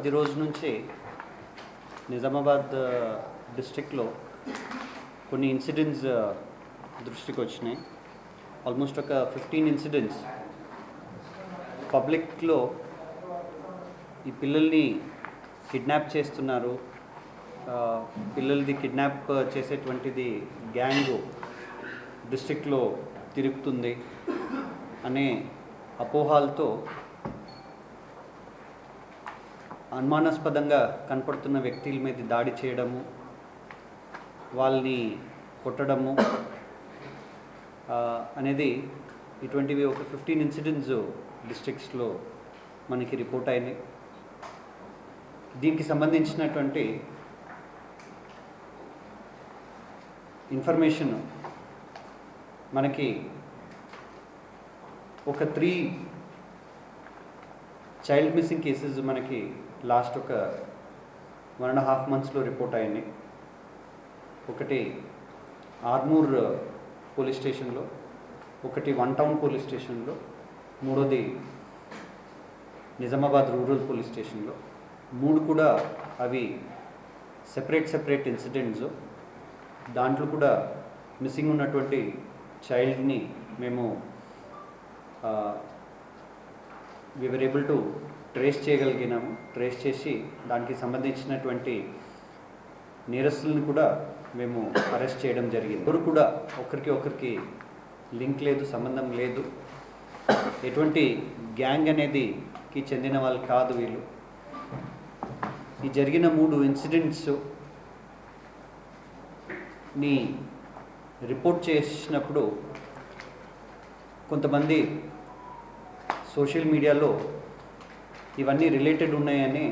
పది రోజుల నుంచి నిజామాబాద్ డిస్టిక్లో కొన్ని ఇన్సిడెంట్స్ దృష్టికి వచ్చినాయి. ఆల్మోస్ట్ ఒక ఫిఫ్టీన్ ఇన్సిడెంట్స్. పబ్లిక్లో ఈ పిల్లల్ని కిడ్నాప్ చేస్తున్నారు. పిల్లలది కిడ్నాప్ చేసేటువంటిది గ్యాంగ్ డిస్టిక్లో తిరుగుతుంది అనే అపోహాలతో అనుమానాస్పదంగా కనపడుతున్న వ్యక్తుల మీద దాడి చేయడము వాళ్ళని కొట్టడము అనేది ఇటువంటివి ఒక ఫిఫ్టీన్ ఇన్సిడెంట్స్ డిస్ట్రిక్ట్స్లో మనకి రిపోర్ట్ అయినాయి. దీనికి సంబంధించినటువంటి ఇన్ఫర్మేషన్ మనకి ఒక త్రీ చైల్డ్ మిస్సింగ్ కేసెస్ మనకి లాస్ట్ ఒక వన్ అండ్ హాఫ్ మంత్స్లో రిపోర్ట్ అయ్యింది ఒకటి ఆర్మూర్ పోలీస్ స్టేషన్లో ఒకటి వన్ టౌన్ పోలీస్ స్టేషన్లో మూడోది నిజామాబాద్ రూరల్ పోలీస్ స్టేషన్లో. మూడు కూడా అవి సెపరేట్ సెపరేట్ ఇన్సిడెంట్స్. దాంట్లో కూడా మిస్సింగ్ ఉన్నటువంటి చైల్డ్ని మేము we were able to trace చేయగలిగినాము. Trace చేసి దానికి సంబంధించినటువంటి నేరస్తులను కూడా మేము అరెస్ట్ చేయడం జరిగింది. ఎవరు కూడా ఒకరికి ఒకరికి లింక్ లేదు సంబంధం లేదు. ఎటువంటి గ్యాంగ్ అనేదికి చెందిన వాళ్ళు కాదు వీళ్ళు. ఈ జరిగిన మూడు ఇన్సిడెంట్స్ని రిపోర్ట్ చేసినప్పుడు కొంతమంది సోషల్ మీడియాలో ఇవన్నీ రిలేటెడ్ ఉన్నాయని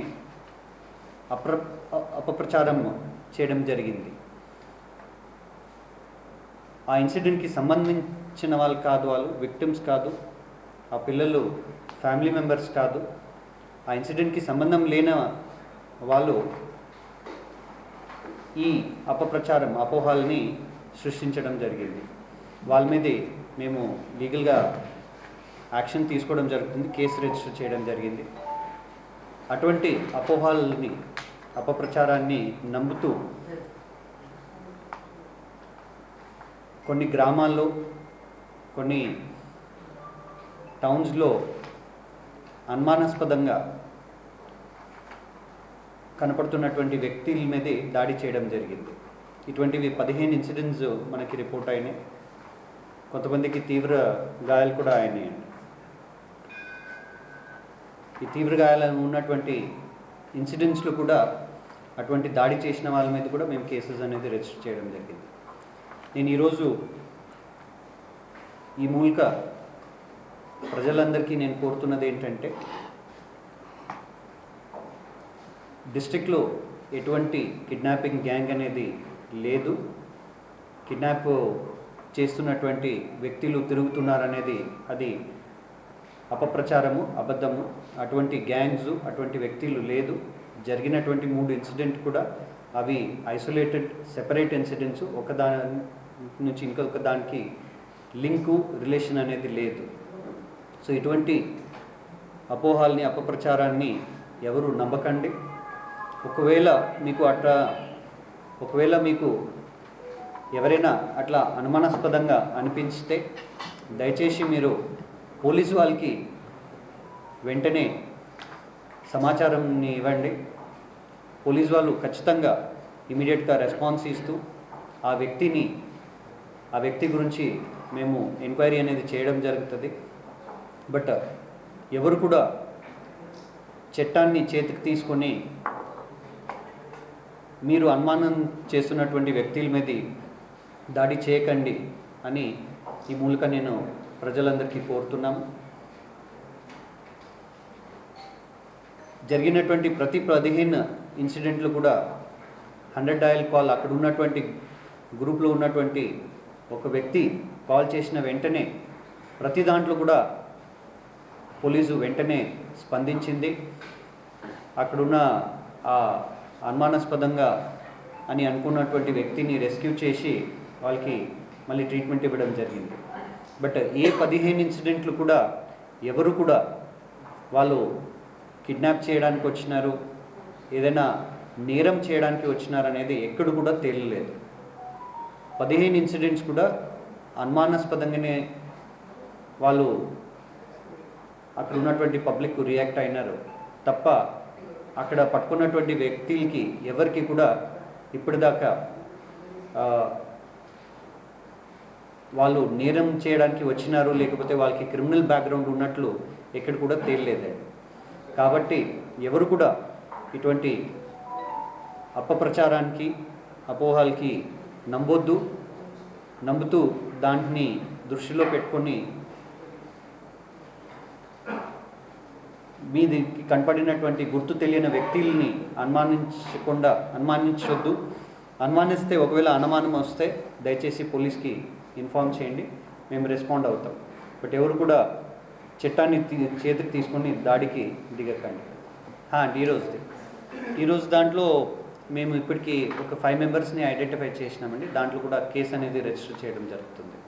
అప్ర అపప్రచారం చేయడం జరిగింది. ఆ ఇన్సిడెంట్కి సంబంధించిన వాళ్ళు కాదు వాళ్ళు విక్టిమ్స్ కాదు ఆ పిల్లలు ఫ్యామిలీ మెంబర్స్ కాదు. ఆ ఇన్సిడెంట్కి సంబంధం లేని వాళ్ళు ఈ అపప్రచారం అపోహాల్ని సృష్టించడం జరిగింది. వాళ్ళ మీదే మేము లీగల్గా యాక్షన్ తీసుకోవడం జరుగుతుంది కేసు రిజిస్టర్ చేయడం జరిగింది. అటువంటి అపోహాలని అపప్రచారాన్ని నమ్ముతూ కొన్ని గ్రామాల్లో కొన్ని టౌన్స్లో అనుమానాస్పదంగా కనపడుతున్నటువంటి వ్యక్తుల మీదే దాడి చేయడం జరిగింది. ఇటువంటివి పదిహేను ఇన్సిడెంట్స్ మనకి రిపోర్ట్ అయినాయి. కొంతమందికి తీవ్ర గాయాలు కూడా అయినాయండి. ఈ తీవ్ర గాయాలను ఉన్నటువంటి ఇన్సిడెంట్స్లో కూడా అటువంటి దాడి చేసిన వాళ్ళ మీద కూడా మేము కేసెస్ అనేది రిజిస్టర్ చేయడం జరిగింది. నేను ఈరోజు ఈ మూలిక ప్రజలందరికీ నేను కోరుతున్నది ఏంటంటే డిస్టిక్లో ఎటువంటి కిడ్నాపింగ్ గ్యాంగ్ అనేది లేదు. కిడ్నాప్ చేస్తున్నటువంటి వ్యక్తులు తిరుగుతున్నారనేది అది అపప్రచారము అబద్ధము అటువంటి గ్యాంగ్స్ అటువంటి వ్యక్తులు లేదు. జరిగినటువంటి మూడు ఇన్సిడెంట్ కూడా అవి ఐసోలేటెడ్ సెపరేట్ ఇన్సిడెంట్స్. ఒకదాని నుంచి ఇంకొక దానికి లింకు రిలేషన్ అనేది లేదు. సో ఇటువంటి అపోహాల్ని అపప్రచారాన్ని ఎవరు నమ్మకండి. ఒకవేళ మీకు అట్లా ఒకవేళ మీకు ఎవరైనా అట్లా అనుమానాస్పదంగా అనిపించితే దయచేసి మీరు పోలీసు వాళ్ళకి వెంటనే సమాచారంని ఇవ్వండి. పోలీసు వాళ్ళు ఖచ్చితంగా ఇమీడియట్గా రెస్పాన్స్ ఇస్తూ ఆ వ్యక్తిని ఆ వ్యక్తి గురించి మేము ఎంక్వైరీ అనేది చేయడం జరుగుతుంది. బట్ ఎవరు కూడా చట్టాన్ని చేతికి తీసుకొని మీరు అనుమానం చేస్తున్నటువంటి వ్యక్తుల మీద దాడి చేయకండి అని ఈ మూలక నేను ప్రజలందరికీ కోరుతున్నాము జరిగినటువంటి ప్రతి పదిహేను ఇన్సిడెంట్లు కూడా హండ్రెడ్ డయల్ కాల్ అక్కడ ఉన్నటువంటి గ్రూప్లో ఉన్నటువంటి ఒక వ్యక్తి కాల్ చేసిన వెంటనే ప్రతి దాంట్లో కూడా పోలీసు వెంటనే స్పందించింది. అక్కడున్న ఆ అనుమానాస్పదంగా అని అనుకున్నటువంటి వ్యక్తిని రెస్క్యూ చేసి వాళ్ళకి మళ్ళీ ట్రీట్మెంట్ ఇవ్వడం జరిగింది. బట్ ఏ పదిహేను ఇన్సిడెంట్లు కూడా ఎవరు కూడా వాళ్ళు కిడ్నాప్ చేయడానికి వచ్చినారు ఏదైనా నేరం చేయడానికి వచ్చినారనేది ఎక్కడ కూడా తేలలేదు. పదిహేను ఇన్సిడెంట్స్ కూడా అనుమానాస్పదంగానే వాళ్ళు అక్కడ ఉన్నటువంటి పబ్లిక్ రియాక్ట్ అయినారు. తప్ప అక్కడ పట్టుకున్నటువంటి వ్యక్తులకి ఎవరికి కూడా ఇప్పటిదాకా వాళ్ళు నేరం చేయడానికి వచ్చినారు లేకపోతే వాళ్ళకి క్రిమినల్ బ్యాక్గ్రౌండ్ ఉన్నట్లు ఎక్కడ కూడా తేలలేదండి కాబట్టి ఎవరు కూడా ఇటువంటి అపప్రచారానికి అపోహాలకి నమ్మొద్దు. నమ్ముతూ దాంట్ని దృష్టిలో పెట్టుకొని మీది కనపడినటువంటి గుర్తు తెలియని వ్యక్తుల్ని అనుమానించకుండా అనుమానించొద్దు. అనుమానిస్తే ఒకవేళ అనుమానం వస్తే దయచేసి పోలీస్కి ఇన్ఫామ్ చేయండి మేము రెస్పాండ్ అవుతాం. బట్ ఎవరు కూడా చట్టాన్ని చేతికి తీసుకొని దాడికి దిగకండి. హా, అండి ఈరోజుది ఈరోజు దాంట్లో మేము ఇప్పటికీ ఒక ఫైవ్ మెంబర్స్ని ఐడెంటిఫై చేసినామండి. దాంట్లో కూడా కేసు అనేది రిజిస్టర్ చేయడం జరుగుతుంది.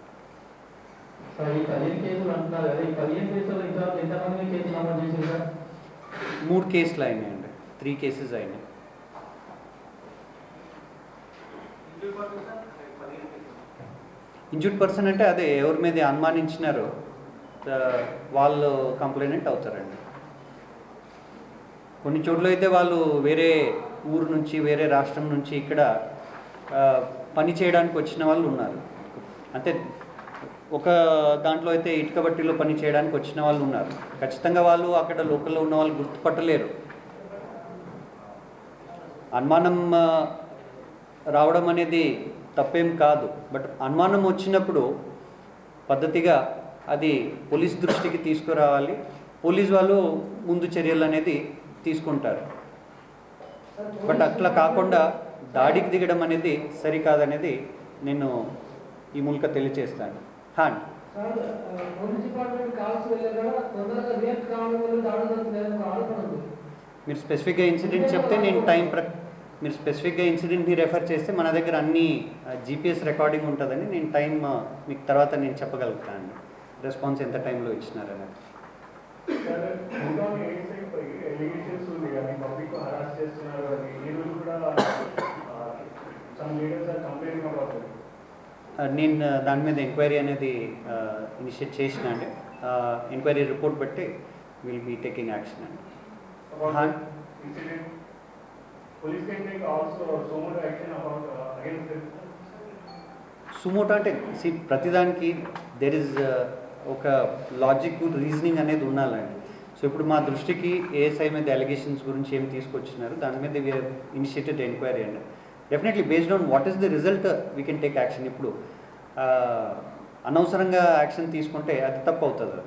మూడు కేసులు అయినాయండి త్రీ కేసెస్ అయినాయి. ఇంజూర్డ్ పర్సన్ అంటే అదే ఎవరి మీద అనుమానించినారో వాళ్ళు కంప్లైనెంట్ అవుతారండి. కొన్ని చోట్ల అయితే వాళ్ళు వేరే ఊరు నుంచి వేరే రాష్ట్రం నుంచి ఇక్కడ పని చేయడానికి వచ్చిన వాళ్ళు ఉన్నారు. అంటే ఒక దాంట్లో అయితే ఇటుక బట్టీలో పని చేయడానికి వచ్చిన వాళ్ళు ఉన్నారు. ఖచ్చితంగా వాళ్ళు అక్కడ లోకల్లో ఉన్న వాళ్ళు గుర్తుపట్టలేరు. అనుమానం రావడం అనేది తప్పేం కాదు. బట్ అనుమానం వచ్చినప్పుడు పద్ధతిగా అది పోలీస్ దృష్టికి తీసుకురావాలి. పోలీస్ వాళ్ళు ముందు చర్యలు అనేది తీసుకుంటారు. బట్ అట్లా కాకుండా దాడికి దిగడం అనేది సరికాదనేది నేను ఈ మూలక తెలియచేస్తాను. హాన్ మీరు స్పెసిఫిక్గా ఇన్సిడెంట్ చెప్తే నేను టైం ప్ర మీరు స్పెసిఫిక్గా ఇన్సిడెంట్ని రెఫర్ చేస్తే మన దగ్గర అన్ని జీపీఎస్ రికార్డింగ్ ఉంటుందని నేను టైం మీకు తర్వాత నేను చెప్పగలుగుతాను రెస్పాన్స్ ఎంత టైంలో ఆ, నేను దాని మీద ఎంక్వైరీ అనేది ఇనిషియేట్ చేసిన అండి. ఎంక్వైరీ రిపోర్ట్ బట్టి విల్ బీ టేకింగ్ యాక్షన్ అండి. About incident police can take also so much action about against suo motu అంటే సి ప్రతిదానికి దెర్ ఇస్ ఒక లాజిక్ రీజనింగ్ అనేది ఉండాలండి. సో ఇప్పుడు మా దృష్టికి ఏఎస్ఐ మీద అలిగేషన్స్ గురించి ఏం తీసుకొచ్చినారు దాని మీద ఇనిషియేటెడ్ ఎంక్వైరీ అండి. Definitely based on what is the result we can take action ఇప్పుడు ఆ, అనవసరంగా యాక్షన్ తీసుకుంటే అది తప్పు అవుతుంది.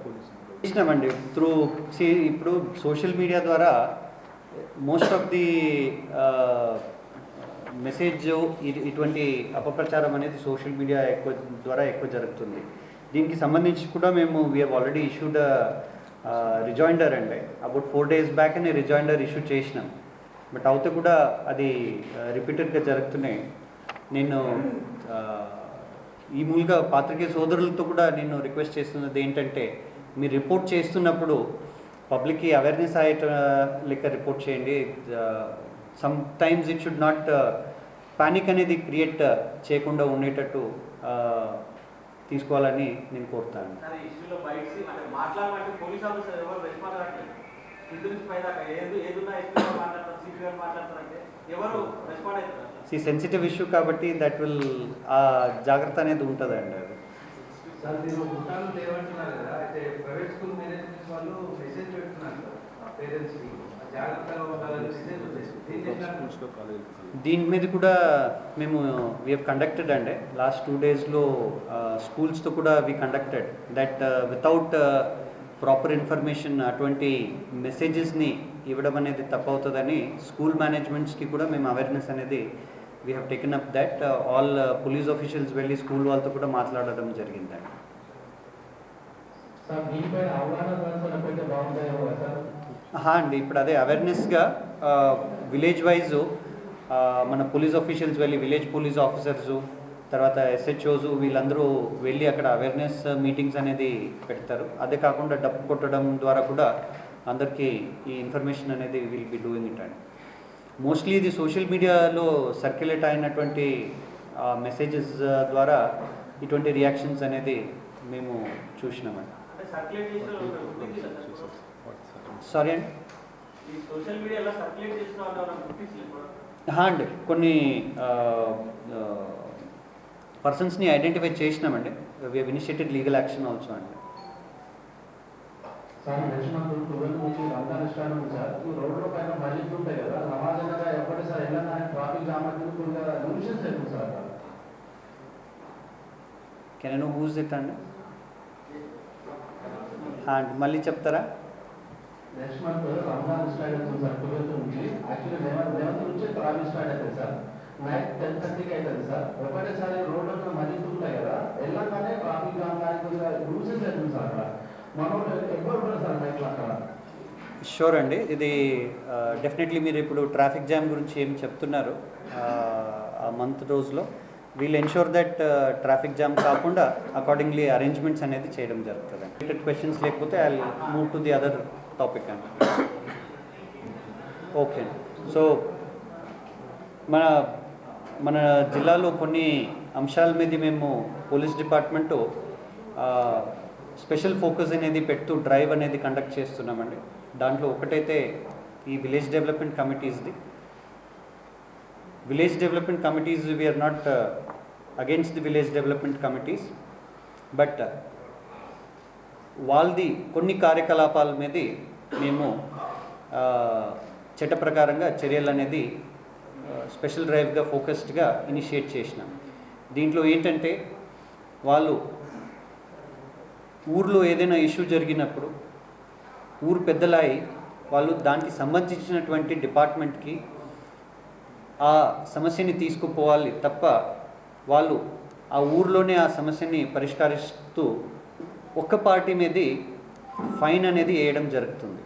ఇచ్చినామండి త్రూ సి ఇప్పుడు సోషల్ మీడియా ద్వారా మోస్ట్ ఆఫ్ ది మెసేజ్ ఇటువంటి అపప్రచారం అనేది సోషల్ మీడియా ఎక్కువ ద్వారా ఎక్కువ జరుగుతుంది. దీనికి సంబంధించి కూడా మేము we are already issued rejoinder అండి అబౌట్ ఫోర్ డేస్ బ్యాక్ అని రిజాయిండర్ ఇష్యూ చేసినాం. బట్ అవుతే కూడా అది uh, రిపీటెడ్గా జరుగుతున్నాయి. నేను uh, ఈ మూలుగా పాత్రికేయ సోదరులతో కూడా నేను రిక్వెస్ట్ చేస్తున్నది ఏంటంటే మీరు రిపోర్ట్ చేస్తున్నప్పుడు పబ్లిక్కి అవేర్నెస్ అయ్యేట లెక్క రిపోర్ట్ చేయండి. Some times it should not panic అనేది క్రియేట్ చేయకుండా ఉండేటట్టు తీసుకోవాలని నేను కోరుతాను. సి సెన్సిటివ్ ఇష్యూ కాబట్టి దట్ విల్ ఆ జాగ్రత్త అనేది ఉంటుందండి అది. పేరెంట్స్కి జాగ్రత్తగా ఉండాలని దీని మీద కూడా మేము వీ హెవ్ కండక్టెడ్ అండి లాస్ట్ టూ డేస్లో స్కూల్స్తో కూడా we conducted that without proper information అటువంటి మెసేజెస్ని ఇవ్వడం అనేది తప్పవుతుందని స్కూల్ మేనేజ్మెంట్స్కి కూడా మేము అవేర్నెస్ అనేది we have taken up that all police officials వెళ్ళి స్కూల్ వాళ్ళతో కూడా మాట్లాడడం జరిగిందండి. సార్ అవగాహన పెడితే బాగుంటాయేమో సార్? అండి ఇప్పుడు అదే అవేర్నెస్గా విలేజ్ వైజ్ మన పోలీస్ ఆఫీషియల్స్ వెళ్ళి విలేజ్ పోలీస్ ఆఫీసర్స్ తర్వాత ఎస్హెచ్ఓస్ వీళ్ళందరూ వెళ్ళి అక్కడ అవేర్నెస్ మీటింగ్స్ అనేది పెడతారు. అదే కాకుండా డప్పు కొట్టడం ద్వారా కూడా అందరికీ ఈ ఇన్ఫర్మేషన్ అనేది విల్ బి డూయింగ్ ఇట్ అండి. మోస్ట్లీ ఇది సోషల్ మీడియాలో సర్క్యులేట్ అయినటువంటి మెసేజెస్ ద్వారా ఇటువంటి రియాక్షన్స్ అనేది మేము చూసినామండి. సార్? అండి హా అండి కొన్ని పర్సన్స్ని ఐడెంటిఫై చేసినామండి. We initiated legal action also అండి. సార్ నెక్స్ట్ మంత్ ట్వెల్వ్ నుంచి రంజాన్ స్టార్ట్ ఉంది సార్. ఈ రోడ్ల పైన మస్జిద్ ఉంటాయి కదా నమాజ్ అనగా ఎప్పటిసారి వెళ్ళగానే ట్రాఫిక్ జామ్ అవుతుంది కొద్దిగా న్యూషన్స్ అవుతుంది సార్. అక్కడ. కెన్ నో హూజ్ ఇట్ అండి? హా అండి మళ్ళీ చెప్తారా? నెక్స్ట్ మంత్ రంజాన్ స్టార్ట్ అవుతుంది సార్ ట్వెల్త్ నుంచి యాక్చువల్లీ లెవెన్ లెవెన్త్ నుంచి ట్రాఫిక్ స్టార్ట్ అవుతుంది సార్ నైట్ టెన్ థర్టీకి అవుతుంది సార్ ఒకటేసారి రోడ్ల మస్జిద్ ఉంటాయి కదా? వెళ్ళగానే ట్రాఫిక్ జామ్ కానీ కొద్దిగా న్యూషన్స్ అవుతుంది సార్ అక్కడ. మనం ఎవరు ఉంటారు సార్ నైట్లో అక్కడ. షూర్ అండి. ఇది డెఫినెట్లీ మీరు ఇప్పుడు ట్రాఫిక్ జామ్ గురించి ఏం చెప్తున్నారు ఆ మంత్ రోజులో. We'll ensure that traffic jam కాకుండా అకార్డింగ్లీ అరేంజ్మెంట్స్ అనేది చేయడం జరుగుతుంది క్వశ్చన్స్ లేకపోతే I move to the other topic అండి. ఓకే అండి సో మన మన జిల్లాలో కొన్ని అంశాల మీద మేము పోలీస్ డిపార్ట్మెంటు స్పెషల్ ఫోకస్ అనేది పెడుతూ డ్రైవ్ అనేది కండక్ట్ చేస్తున్నామండి. దాంట్లో ఒకటైతే ఈ village development కమిటీస్ది. Village development committees we are not against the village development committees. But వాళ్ళది కొన్ని కార్యకలాపాల మీద మేము చట్ట ప్రకారంగా చర్యలు అనేది స్పెషల్ డ్రైవ్గా ఫోకస్డ్గా ఇనిషియేట్ చేసినాం. దీంట్లో ఏంటంటే వాళ్ళు ఊర్లో ఏదైనా ఇష్యూ జరిగినప్పుడు ఊరు పెద్దలాయి వాళ్ళు దానికి సంబంధించినటువంటి డిపార్ట్మెంట్కి ఆ సమస్యని తీసుకుపోవాలి తప్ప వాళ్ళు ఆ ఊర్లోనే ఆ సమస్యని పరిష్కరిస్తూ ఒక్క పార్టీ మీద ఫైన్ అనేది వేయడం జరుగుతుంది.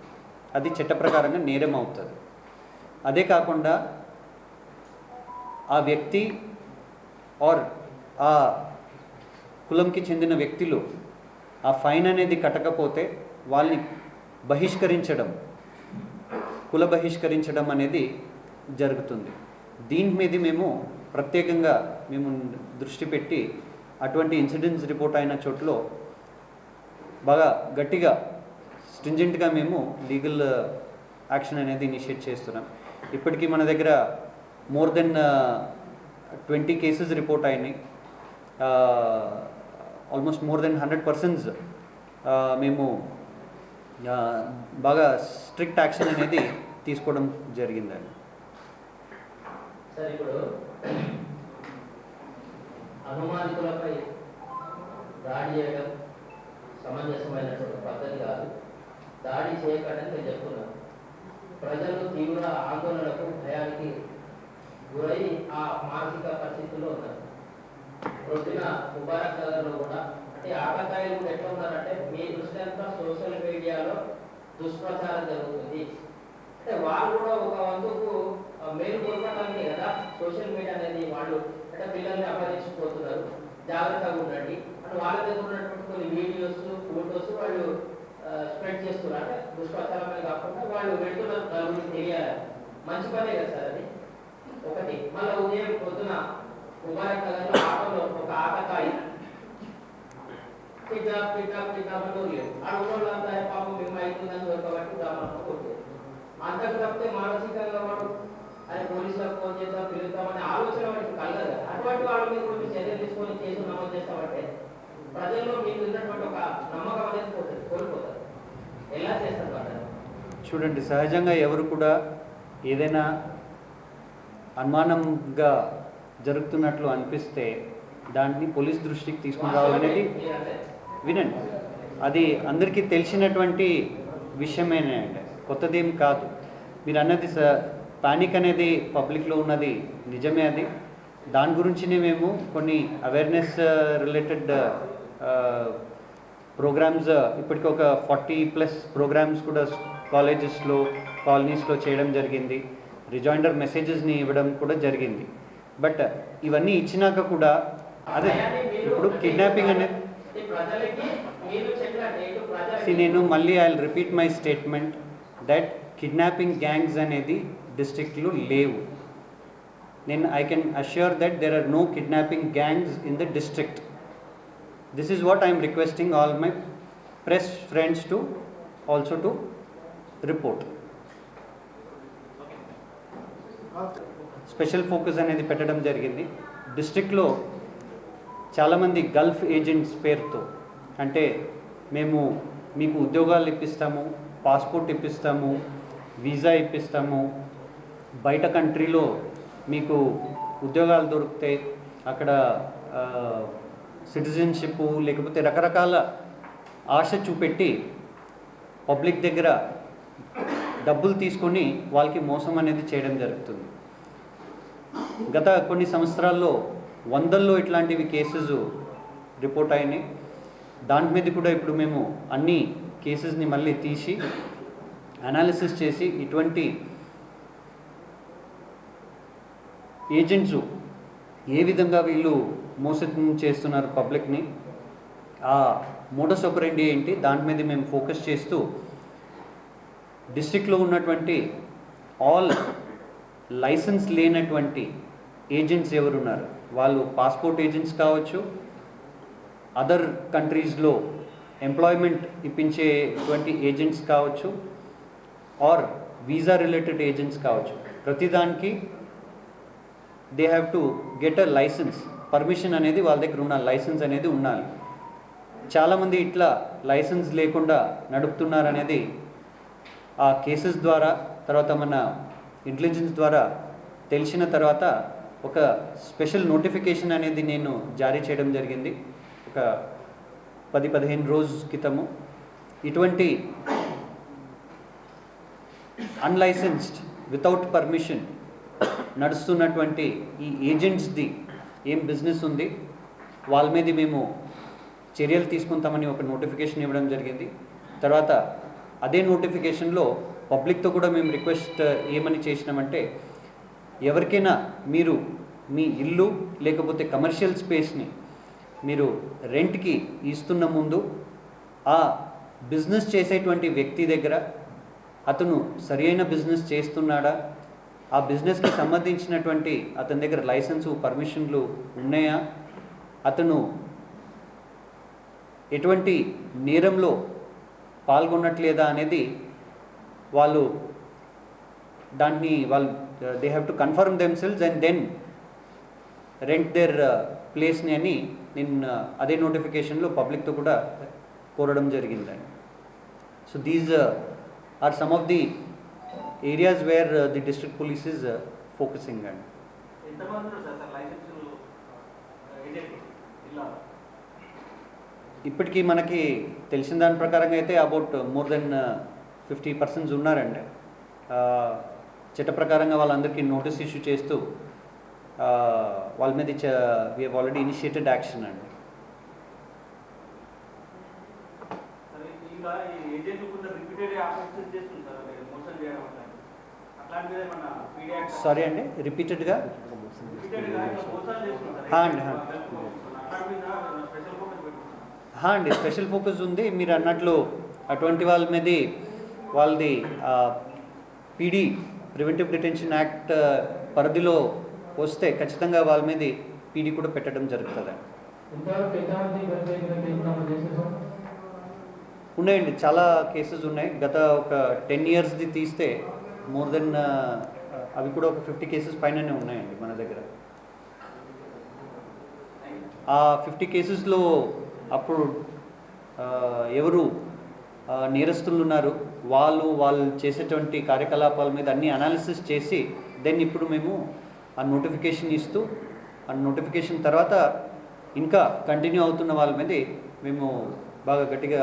అది చట్ట ప్రకారంగా నేరం అవుతుంది. అదే కాకుండా ఆ వ్యక్తి ఆర్ ఆ కులంకి చెందిన వ్యక్తులు ఆ ఫైన్ అనేది కట్టకపోతే వాళ్ళని బహిష్కరించడం కుల బహిష్కరించడం అనేది జరుగుతుంది. దీని మీద మేము ప్రత్యేకంగా మేము దృష్టి పెట్టి అటువంటి ఇన్సిడెంట్స్ రిపోర్ట్ అయిన చోట్లో బాగా గట్టిగా స్ట్రింజెంట్గా మేము లీగల్ యాక్షన్ అనేది ఇనిషియేట్ చేస్తున్నాం. ఇప్పటికీ మన దగ్గర more than twenty cases report అయినాయి. Almost more than hundred persons మేము బాగా స్ట్రిక్ట్ యాక్షన్ అనేది తీసుకోవడం జరిగిందండి. అనుమానితులపై దాడి చేయడం సమంజసమైనటువంటి పద్ధతి కాదు. దాడి చేయకండి నేను చెప్తున్నాను. ప్రజలు తీవ్ర ఆందోళనకు భయానికి గురై ఆ మానసిక పరిస్థితుల్లో ఉన్నారు. రొద్దున ముబారక్ నగర్లో కూడా అంటే ఆకతాయిలు ఎట్లా ఉన్నారంటే మీ దృష్టి అంతా సోషల్ మీడియాలో దుష్ప్రచారం జరుగుతుంది. అంటే వాళ్ళు కూడా ఒక వంతుకు ఆ, మేలు కదా సోషల్ మీడియా అనేది వాళ్ళు అంటే పిల్లల్ని అపహరించిపోతున్నారు. జాగ్రత్తగా ఉండండి. అంటే వాళ్ళ దగ్గర ఉన్నటువంటి కొన్ని వీడియోస్ ఫోటోస్ వాళ్ళు స్ప్రెడ్ చేస్తున్నారు. అంటే దుష్ప్రచారమే కాకుండా వాళ్ళు వెళ్తున్న నలుగురికి తెలియాలి. మంచి పనే కదా సార్ అది? ఒకటి మళ్ళీ ఉదయం పొద్దున ముబారక్ నగర్లో ఆటోలో ఒక ఆకతాయి కిడ్నాప్ కిడ్నాప్ కిడ్నాప్ అని ఊర్లేదు ఆ ఊళ్ళంతా పాపం మేము అవుతుందని దొరకబట్టి గ్రామంలో కొట్టారు అంతకు తప్పితే మానసికంగా వాడు అది పోలీసులకు ఫోన్ చేద్దాం పిలుద్దామనే ఆలోచన వాడికి కలగదు అటువంటి వాళ్ళ మీద కూడా చర్యలు తీసుకొని కేసు నమోదు చేస్తామంటే ప్రజల్లో మీకు ఉన్నటువంటి ఒక నమ్మకం అనేది పోతుంది కోల్పోతారు. ఎలా చేస్తారు వాళ్ళు చూడండి సహజంగా ఎవరు కూడా ఏదైనా అనుమానంగా జరుగుతున్నట్లు అనిపిస్తే దాన్ని పోలీస్ దృష్టికి తీసుకుని రావాలనేది వినండి. అది అందరికీ తెలిసినటువంటి విషయమేనండి కొత్తదేం కాదు. మీరు అన్నది స పానిక్ అనేది పబ్లిక్లో ఉన్నది నిజమే అది. దాని గురించినే మేము కొన్ని అవేర్నెస్ రిలేటెడ్ ప్రోగ్రామ్స్ ఇప్పటికి ఒక ఫార్టీ ప్లస్ ప్రోగ్రామ్స్ కూడా కాలేజెస్లో కాలనీస్లో చేయడం జరిగింది. రిజాయిండర్ మెసేజెస్ని ఇవ్వడం కూడా జరిగింది. బట్ ఇవన్నీ ఇచ్చినాక కూడా అదే ఇప్పుడు కిడ్నాపింగ్ అనేది నేను మళ్ళీ I repeat my statement that kidnapping gangs అనేది డిస్ట్రిక్ట్లో లేవు. నేను I can assure that there are no kidnapping gangs in the district. This is what I'm requesting all my press friends to also to report special focus అనేది పెట్టడం జరిగింది. డిస్టిక్లో చాలామంది Gulf agents పేరుతో అంటే మేము మీకు ఉద్యోగాలు ఇప్పిస్తాము పాస్పోర్ట్ ఇప్పిస్తాము వీసా ఇప్పిస్తాము బయట కంట్రీలో మీకు ఉద్యోగాలు దొరుకుతాయి అక్కడ సిటిజన్షిప్ లేకపోతే రకరకాల ఆశ చూపెట్టి పబ్లిక్ దగ్గర డబ్బులు తీసుకొని వాళ్ళకి మోసం అనేది చేయడం జరుగుతుంది. గత కొన్ని సంవత్సరాల్లో వందల్లో ఇట్లాంటివి కేసెస్ రిపోర్ట్ అయినాయి. దాని మీద కూడా ఇప్పుడు మేము అన్ని కేసెస్ని మళ్ళీ తీసి అనాలిసిస్ చేసి ఇటువంటి ఏజెంట్స్ ఏ విధంగా వీళ్ళు మోసం చేస్తున్నారు పబ్లిక్ని. ఆ మోడస్ ఆపరెండి ఏంటి? దాని మీద మేము ఫోకస్ చేస్తూ డిస్టిక్లో ఉన్నటువంటి ఆల్ లైసెన్స్ లేనటువంటి ఏజెంట్స్ ఎవరున్నారు? వాళ్ళు పాస్పోర్ట్ ఏజెంట్స్ కావచ్చు అదర్ కంట్రీస్లో ఎంప్లాయ్మెంట్ ఇప్పించేటువంటి ఏజెంట్స్ కావచ్చు ఆర్ వీసా రిలేటెడ్ ఏజెంట్స్ కావచ్చు. ప్రతిదానికి they have to get a license. Permission అనేది వాళ్ళ దగ్గర ఉన్న లైసెన్స్ అనేది ఉండాలి. చాలామంది ఇట్లా లైసెన్స్ లేకుండా నడుపుతున్నారనేది ఆ కేసెస్ ద్వారా తర్వాత మన ఇంటెలిజెన్స్ ద్వారా తెలిసిన తర్వాత ఒక స్పెషల్ నోటిఫికేషన్ అనేది నేను జారీ చేయడం జరిగింది. ఒక పది పదిహేను రోజు క్రితము. ఇటువంటి అన్లైసెన్స్డ్ వితౌట్ పర్మిషన్ నడుస్తున్నటువంటి ఈ ఏజెంట్స్ది ఏం బిజినెస్ ఉంది? వాళ్ళ మీద మేము చర్యలు తీసుకుంటామని ఒక నోటిఫికేషన్ ఇవ్వడం జరిగింది. తర్వాత అదే నోటిఫికేషన్లో పబ్లిక్తో కూడా మేము రిక్వెస్ట్ uh, ఏమని చేసినామంటే ఎవరికైనా మీరు మీ ఇల్లు లేకపోతే కమర్షియల్ స్పేస్ని మీరు రెంట్కి ఇస్తున్న ముందు ఆ బిజినెస్ చేసేటువంటి వ్యక్తి దగ్గర అతను సరి అయిన బిజినెస్ చేస్తున్నాడా? ఆ బిజినెస్కి సంబంధించినటువంటి అతని దగ్గర లైసెన్సు పర్మిషన్లు ఉన్నాయా? అతను ఎటువంటి నేరంలో పాల్గొనట్లేదా అనేది వాళ్ళు దాన్ని వాళ్ళు they have to confirm themselves and then rent their ప్లేస్ని అని నేను uh, అదే నోటిఫికేషన్లో పబ్లిక్తో కూడా కోరడం జరిగిందండి. So these are some of the areas where the district police is focusing అండి ఎంతమంది ఉన్నారు సార్? సార్ లైసెన్స్ ఏజెంట్ జిల్లాలో ఇప్పటికీ మనకి తెలిసిన దాని ప్రకారంగా అయితే about more than fifty persons ఉన్నారండి. చట్ట ప్రకారంగా వాళ్ళందరికీ నోటీస్ ఇష్యూ చేస్తూ వాళ్ళ మీద we have already initiated action అండి. ఏజెంట్ కొంత రిపీటెడ్ ఆఫీసెస్ చేస్తుంది సార్ అది మోసం చేయడం అట్లా అట్లాంటిది ఏమన్నా పీడియా సారీ అండి రిపీటెడ్గా అండి, అండి స్పెషల్ ఫోకస్ ఉంది. మీరు అన్నట్లు అటువంటి వాళ్ళ మీద వాళ్ళది పీడీ ప్రివెంటివ్ డిటెన్షన్ యాక్ట్ పరిధిలో వస్తే ఖచ్చితంగా వాళ్ళ మీద పీడీ కూడా పెట్టడం జరుగుతుంది. ఉన్నాయండి చాలా కేసెస్ ఉన్నాయి. గత ఒక టెన్ ఇయర్స్ది తీస్తే మోర్ దెన్ అవి కూడా ఒక ఫిఫ్టీ కేసెస్ పైననే ఉన్నాయండి మన దగ్గర. ఆ ఫిఫ్టీ కేసెస్లో అప్పుడు ఎవరు నేరస్తులు ఉన్నారు వాళ్ళు వాళ్ళు చేసేటువంటి కార్యకలాపాల మీద అన్ని అనాలిసిస్ చేసి దెన్ ఇప్పుడు మేము ఆ నోటిఫికేషన్ ఇస్తూ ఆ నోటిఫికేషన్ తర్వాత ఇంకా కంటిన్యూ అవుతున్న వాళ్ళ మీద మేము బాగా గట్టిగా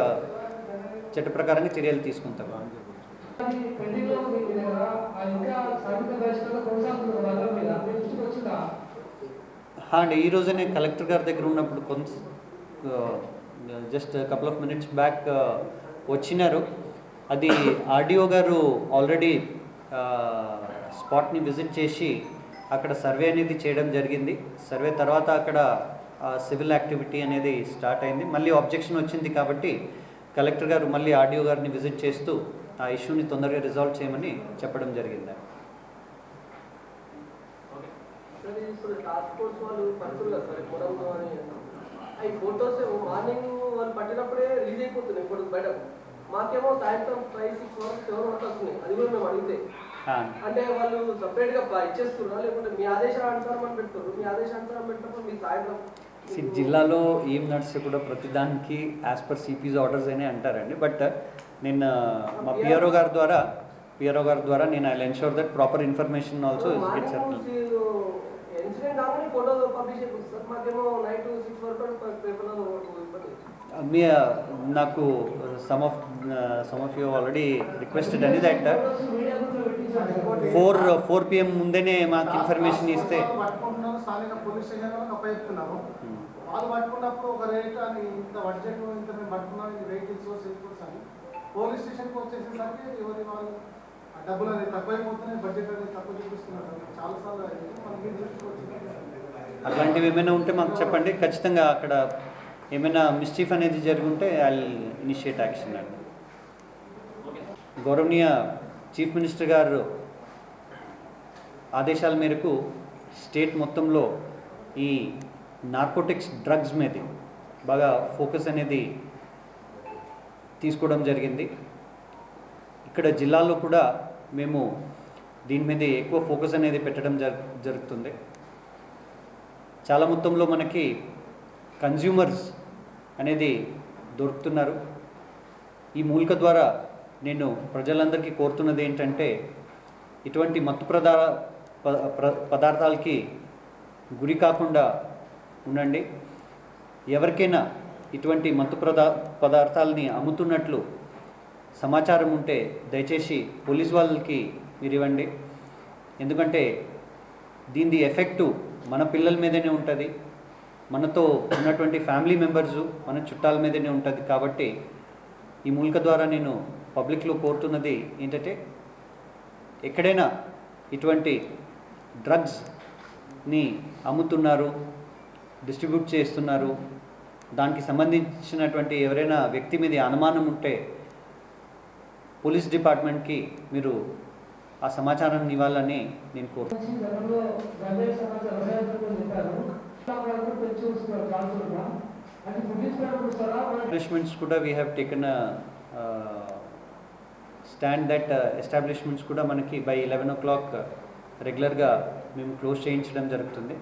చట్ట ప్రకారంగా చర్యలు తీసుకుంటాం. అది అది ఇంకా దర్శనంలో కొనసాగుతుంది మీద. మీ దృష్టికి వచ్చిందా? అండి ఈ రోజునే కలెక్టర్ గారి దగ్గర ఉన్నప్పుడు కొంత just couple of minutes back వచ్చినారు. అది ఆర్డిఓ గారు ఆల్రెడీ స్పాట్ని విజిట్ చేసి అక్కడ సర్వే అనేది చేయడం జరిగింది. సర్వే తర్వాత అక్కడ సివిల్ యాక్టివిటీ అనేది స్టార్ట్ అయింది. మళ్ళీ ఆబ్జెక్షన్ వచ్చింది కాబట్టి కలెక్టర్ గారు మళ్ళీ ఆర్డిఓ గారిని విజిట్ చేస్తూ ఆ ఇష్యూని తొందరగా రిజాల్వ్ చేయమని చెప్పడం జరిగింది. ఫోటోస్ మార్నింగ్ వాళ్ళు పట్టినప్పుడే రిలీజ్ అయిపోతున్నాయి ఇప్పుడు బయట. మాకేమో సాయంత్రం ఫైవ్ సిక్స్ వరకు సెవెన్ వరకు వస్తున్నాయి. అది కూడా మేము అడిగితే. అంటే వాళ్ళు సపరేట్గా లేకుంటే మీ మీ పెట్టినప్పుడు మీ సాయంత్రం జిల్లాలో ఏం నడిస్తే కూడా ప్రతిదానికి యాజ్ పర్ సిపీస్ ఆర్డర్స్ అనే అంటారండి. బట్ నేను మా పిఆర్ఓ గారి ద్వారా పిఆర్ఓ గారి ద్వారా నేను I ensure that proper information also get circle ఇబ్బంది మీ నాకు some of some of you already requested అని దట్ ఫోర్ ఫోర్ పిఎం ముందేనే మాకు ఇన్ఫర్మేషన్ ఇస్తే. వాళ్ళు వాళ్ళు పట్టుకున్నప్పుడు ఒక రేట్ అని ఇంత బడ్జెట్ ఇంత మేము పట్టుకున్నాం వెహికల్స్ అని పోలీస్ స్టేషన్కి వచ్చేసేసరికి ఎవరి వాళ్ళు ఆ డబ్బులు అనేది తక్కువైపోతున్నాయి బడ్జెట్ అనేది తక్కువ చూపిస్తున్నారు. చాలాసార్లు సార్లు అయింది. దృష్టికి అలాంటివి ఏమైనా ఉంటే మాకు చెప్పండి. ఖచ్చితంగా అక్కడ ఏమైనా మిస్చీఫ్ అనేది జరుగుంటే ఐ ఇనిషియేట్ యాక్షన్ అండి. గౌరవనీయ చీఫ్ మినిస్టర్ గారు ఆదేశాల మేరకు స్టేట్ మొత్తంలో ఈ నార్కోటిక్స్ డ్రగ్స్ మీద బాగా ఫోకస్ అనేది తీసుకోవడం జరిగింది. ఇక్కడ జిల్లాలో కూడా మేము దీని మీద ఎక్కువ ఫోకస్ అనేది పెట్టడం జరు జరుగుతుంది. చాలా మొత్తంలో మనకి కన్జ్యూమర్స్ అనేది దొరుకుతున్నారు. ఈ మూలిక ద్వారా నేను ప్రజలందరికీ కోరుతున్నది ఏంటంటే ఇటువంటి మత్తు ప్రదా ప్ర- పదార్థాలకి గురి కాకుండా ఉండండి. ఎవరికైనా ఇటువంటి మత్తు ప్రదా పదార్థాలని అమ్ముతున్నట్లు సమాచారం ఉంటే దయచేసి పోలీస్ వాళ్ళకి మీరు ఇవ్వండి. ఎందుకంటే దీని ఎఫెక్టు మన పిల్లల మీదనే ఉంటుంది. మనతో ఉన్నటువంటి ఫ్యామిలీ మెంబర్స్ మన చుట్టాల మీదనే ఉంటుంది కాబట్టి ఈ మూలిక ద్వారా నేను పబ్లిక్లో కోరుతున్నది ఏంటంటే ఎక్కడైనా ఇటువంటి డ్రగ్స్ని అమ్ముతున్నారు డిస్ట్రిబ్యూట్ చేస్తున్నారు దానికి సంబంధించినటువంటి ఎవరైనా వ్యక్తి మీద అనుమానం ఉంటే పోలీస్ డిపార్ట్మెంట్కి మీరు ఆ సమాచారాన్ని ఇవ్వాలని నేను ఎస్టాబ్లిష్మెంట్స్ కూడా we have taken stand that establishments కూడా మనకి బై లెవెన్ ఓ క్లాక్ రెగ్యులర్గా మేము క్లోజ్ చేయించడం జరుగుతుంది.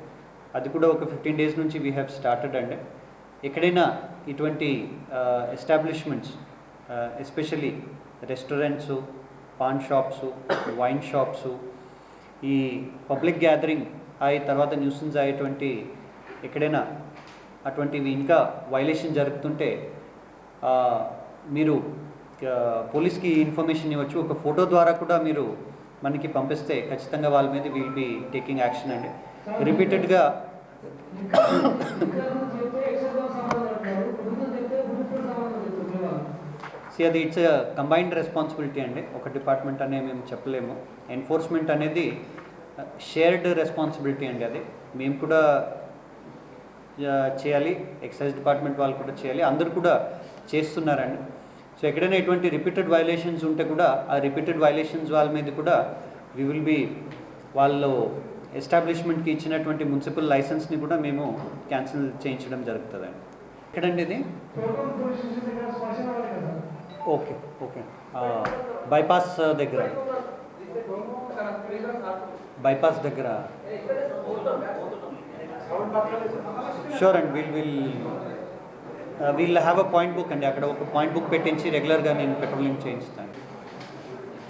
అది కూడా ఒక ఫిఫ్టీన్ డేస్ నుంచి వీ హ్యావ్ స్టార్టెడ్ అండి ఎక్కడైనా ఇటువంటి establishments especially restaurants paan shops wine shops ఈ పబ్లిక్ గ్యాదరింగ్ అయి తర్వాత న్యూసెన్స్ అయ్యేటువంటి ఎక్కడైనా అటువంటివి ఇంకా వైలేషన్ జరుగుతుంటే మీరు పోలీస్కి ఇన్ఫర్మేషన్ ఇవ్వచ్చు ఒక ఫోటో ద్వారా కూడా మీరు మనకి పంపిస్తే ఖచ్చితంగా వాళ్ళ మీద విల్ బి టేకింగ్ యాక్షన్ అండి రిపీటెడ్గా చెప్తే ఎక్సెల్ సమాధానం అంటారు ముందు చెప్తే గ్రూప్ సమాధానం చెప్తారు వాళ్ళు సి అది ఇట్స్ కంబైన్డ్ రెస్పాన్సిబిలిటీ అండి. ఒక డిపార్ట్మెంట్ అనే మేము చెప్పలేము. ఎన్ఫోర్స్మెంట్ అనేది uh, షేర్డ్ రెస్పాన్సిబిలిటీ అండి అది. మేము కూడా uh, చేయాలి. ఎక్సైజ్ డిపార్ట్మెంట్ వాళ్ళు కూడా చేయాలి. అందరూ కూడా చేస్తున్నారండి. సో ఎక్కడైనా ఇటువంటి రిపీటెడ్ వైలేషన్స్ ఉంటే కూడా ఆ రిపీటెడ్ వైలేషన్స్ వాళ్ళ మీద కూడా వి విల్ బి వాళ్ళు ఎస్టాబ్లిష్మెంట్కి ఇచ్చినటువంటి మున్సిపల్ లైసెన్స్ని కూడా మేము క్యాన్సిల్ చేయించడం జరుగుతుందండి. ఎక్కడండి ఇది? ఓకే ఓకే బైపాస్ దగ్గర. బైపాస్ దగ్గర. Sure and will will we'll have a point book అండి. అక్కడ ఒక పాయింట్ బుక్ పెట్టించి రెగ్యులర్గా నేను పెట్రోలింగ్ చేయిస్తాను.